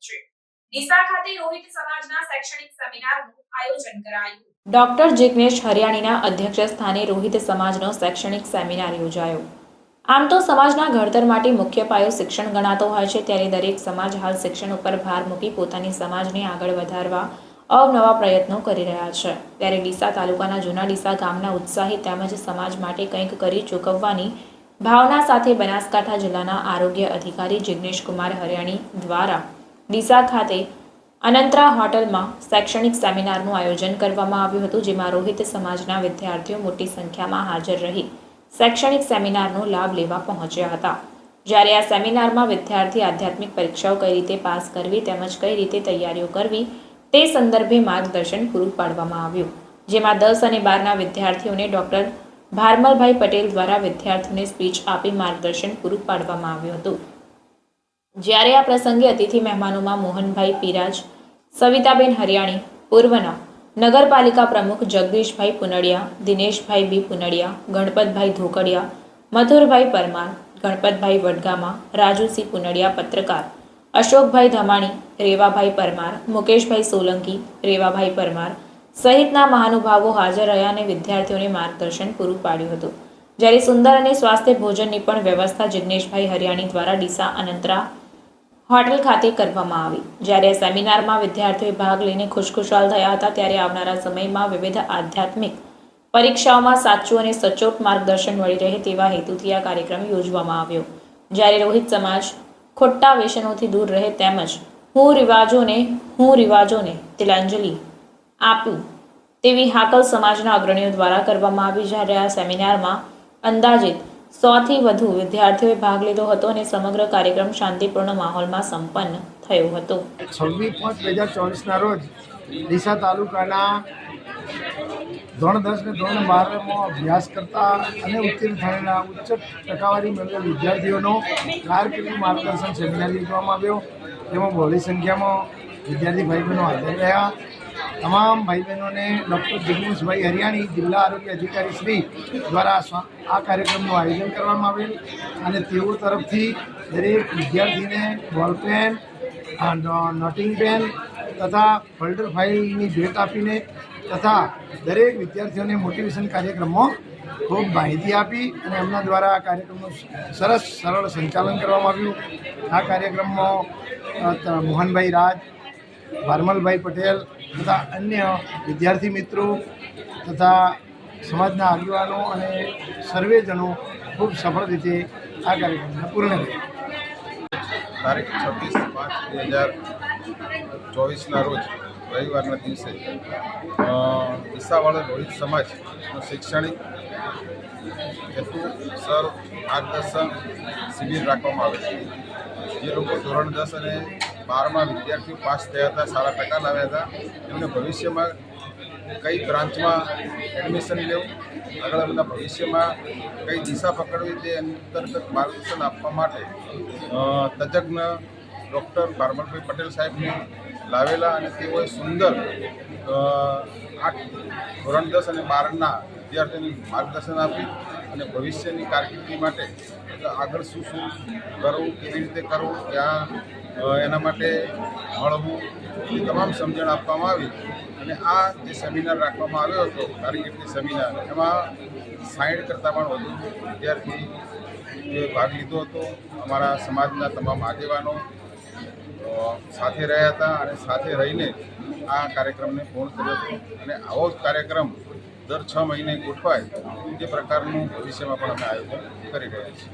છે. નિસા ખાતે રોહિત સમાજના શૈક્ષણિક સેમિનારનું આયોજન કરાયું. ડોક્ટર જિગ્નેશ હરિયાણીના અધ્યક્ષ રોહિત સમાજનો શૈક્ષણિક સેમિનાર યોજાયો. આમ તો સમાજના ઘડતર માટે મુખ્ય પાયો શિક્ષણ ગણાતો હોય છે, ત્યારે દરેક સમાજ હાલ શિક્ષણ ઉપર ભાર મૂકી પોતાની સમાજને આગળ વધારવા અવનવા પ્રયત્નો કરી રહ્યા છે. ત્યારે ડીસા તાલુકાના જૂના ડીસા ગામના ઉત્સાહી તેમજ સમાજ માટે કંઈક કરી ચૂકવવાની ભાવના સાથે બનાસકાંઠા જિલ્લાના આરોગ્ય અધિકારી જિગ્નેશ કુમાર હરિયાણી દ્વારા ડીસા ખાતે અનંતરા હોટલમાં શૈક્ષણિક સેમિનારનું આયોજન કરવામાં આવ્યું હતું, જેમાં રોહિત સમાજના વિદ્યાર્થીઓ મોટી સંખ્યામાં હાજર રહી શૈક્ષણિક સેમિનારનો લાભ લેવા પહોંચ્યા હતા. જ્યારે આ સેમિનારમાં વિદ્યાર્થી આધ્યાત્મિક પરીક્ષાઓ કઈ રીતે પાસ કરવી તેમજ કઈ રીતે તૈયારીઓ કરવી તે સંદર્ભે માર્ગદર્શન પૂરું પાડવામાં આવ્યું, જેમાં દસ અને બારના વિદ્યાર્થીઓને ડોક્ટર ભારમલભાઈ પટેલ દ્વારા વિદ્યાર્થીઓને સ્પીચ આપી માર્ગદર્શન પૂરું પાડવામાં આવ્યું હતું. જ્યારે આ પ્રસંગે અતિથિ મહેમાનોમાં મોહનભાઈ પીરાજ, સવિતાબેન હરિયાણી, પૂર્વના નગરપાલિકા પ્રમુખ જગદીશભાઈ પુનડિયા, દિનેશભાઈ બી પુનડિયા, ગણપતભાઈ ધોકડિયા, મથુરભાઈ પરમાર, ગણપતભાઈ વડગામા, રાજુસિંહ પુનડિયા પત્રકાર, અશોકભાઈ ધમાણી, રેવાભાઈ પરમાર, મુકેશભાઈ સોલંકી, રેવાભાઈ પરમાર સહિતના મહાનુભાવો હાજર રહ્યા અને વિદ્યાર્થીઓને માર્ગદર્શન પૂરું પાડ્યું હતું. જ્યારે સુંદર અને સ્વાસ્થ્ય ભોજનની પણ વ્યવસ્થા જિગ્નેશભાઈ હરિયાણી દ્વારા ડીસા અનંતરા હોટેલ ખાતે કરવામાં આવી. જ્યારે સેમિનારમાં વિદ્યાર્થીઓએ ભાગ લઈને ખુશખુશાલ થયા હતા, ત્યારે આવનારા સમયમાં વિવિધ આધ્યાત્મિક પરીક્ષાઓમાં સાચું અને સચોટ માર્ગદર્શન મળી રહે તેવા હેતુથી આ કાર્યક્રમ યોજવામાં આવ્યો. જ્યારે રોહિત સમાજ ખોટા વ્યસનોથી દૂર રહે તેમજ હું રિવાજોને હું રિવાજોને તિલાંજલિ આપું. તેવી હાકલ સમાજના અગ્રણીઓ દ્વારા કરવામાં આવી જ્યારે આ સેમિનારમાં અંદાજિત સોથી વધુ વિદ્યાર્થીઓએ ભાગ લીધો હતો અને સમગ્ર કાર્યક્રમ શાંતિપૂર્ણ માહોલમાં સંપન્ન થયો હતો. છવ્વીસ પાંચ બે હજાર ચોવીસના રોજ ડીસા તાલુકાના ધોરણ દસ ને ધોરણ બારમાં અભ્યાસ કરતા અને ઉત્તીર્ણ થયેલા ઉચ્ચ ટકાવારી મેળવેલ વિદ્યાર્થીઓનો કારકિર્દી માર્ગદર્શન સેમિનાર યોજવામાં આવ્યો. જેમાં બહોળી સંખ્યામાં વિદ્યાર્થી ભાઈ બહેનો હાજર રહ્યા. તમામ ભાઈ બહેનોને ડૉક્ટર જગદીશભાઈ હરિયાણી જિલ્લા આરોગ્ય અધિકારી શ્રી દ્વારા આ કાર્યક્રમનું આયોજન કરવામાં આવેલ અને તેઓ તરફથી દરેક વિદ્યાર્થીને બોલપેન નોટિંગ પેન તથા ફોલ્ડર ફાઇલની ભેટ આપીને તથા દરેક વિદ્યાર્થીઓને મોટિવેશન કાર્યક્રમમાં ખૂબ માહિતી આપી અને એમના દ્વારા આ કાર્યક્રમનું સરસ, સરળ સંચાલન કરવામાં આવ્યું. આ કાર્યક્રમમાં મોહનભાઈ રાજ, ભારમલભાઈ પટેલ તથા અન્ય વિદ્યાર્થી મિત્રો તથા સમાજના આગેવાનો અને સર્વેજનો ખૂબ સફળ રીતે આ કાર્યક્રમને પૂર્ણ કર્યો. તારીખ છવ્વીસ પાંચ બે હજાર ચોવીસના રોજ રવિવારના દિવસે ઈસાવાળા રોહિત સમાજનો શૈક્ષણિક હેતુસર માર્ગદર્શન શિબિર રાખવામાં આવે છે. જે લોકો ધોરણ દસ અને બારમાં વિદ્યાર્થીઓ પાસ થયા હતા, સારા ટકા લાવ્યા હતા. એમને ભવિષ્યમાં કઈ બ્રાન્ચમાં એડમિશન લેવું, આગળ બધા ભવિષ્યમાં કઈ દિશા પકડવી તે અંતર્ગત માર્ગદર્શન આપવા માટે તજજ્ઞ ડૉક્ટર ભારમલભાઈ પટેલ સાહેબને લાવેલા અને તેઓએ સુંદર આઠ, ધોરણ દસ અને બારના વિદ્યાર્થીઓને માર્ગદર્શન આપી અને ભવિષ્યની કારકિર્દી માટે આગળ શું શું કરવું, કેવી રીતે કરવું, ત્યાં એના માટે હળવું તમામ સમજણ આપવામાં આવી અને આ જે સેમિનાર રાખવામાં આવ્યો હતો કારકિર્દી સેમિનાર, એમાં સાઈઠ કરતાં પણ વધુ વિદ્યાર્થી એ ભાગ લીધો હતો, અમારા સમાજના તમામ આગેવાનો સાથે રહ્યા હતા અને સાથે રહીને આ કાર્યક્રમને પૂર્ણ કર્યો હતો. અને આવો જ કાર્યક્રમ દર છ મહિને ગોઠવાય તે પ્રકારનું ભવિષ્યમાં પણ અમે આયોજન કરી રહ્યા છીએ.